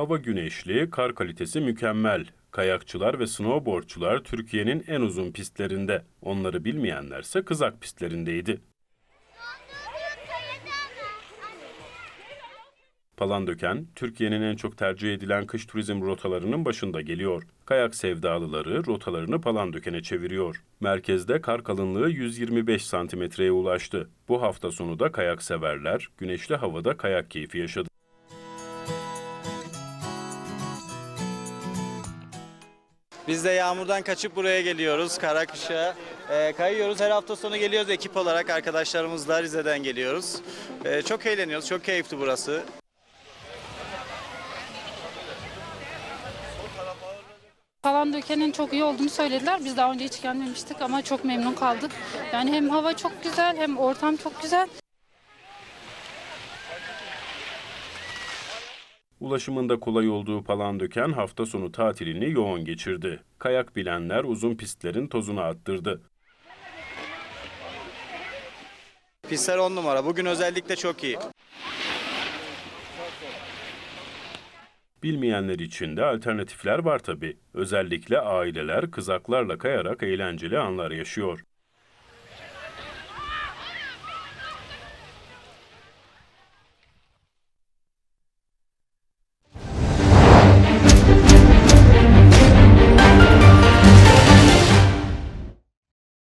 Hava güneşli, kar kalitesi mükemmel. Kayakçılar ve snowboardçular Türkiye'nin en uzun pistlerinde. Onları bilmeyenlerse kızak pistlerindeydi. Palandöken, Türkiye'nin en çok tercih edilen kış turizm rotalarının başında geliyor. Kayak sevdalıları rotalarını Palandöken'e çeviriyor. Merkezde kar kalınlığı 125 santimetreye ulaştı. Bu hafta sonu da kayak severler güneşli havada kayak keyfi yaşadı. Biz de yağmurdan kaçıp buraya geliyoruz Karakış'a. Ee, kayıyoruz. Her hafta sonu geliyoruz ekip olarak arkadaşlarımızla Rize'den geliyoruz. Ee, çok eğleniyoruz. Çok keyifli burası. Palandöken'in çok iyi olduğunu söylediler. Biz daha önce hiç gelmemiştik ama çok memnun kaldık. Yani hem hava çok güzel hem ortam çok güzel. Ulaşımında kolay olduğu Palandöken hafta sonu tatilini yoğun geçirdi. Kayak bilenler uzun pistlerin tozunu attırdı. Pistler 10 numara. Bugün özellikle çok iyi. Bilmeyenler için de alternatifler var tabi. Özellikle aileler kızaklarla kayarak eğlenceli anlar yaşıyor.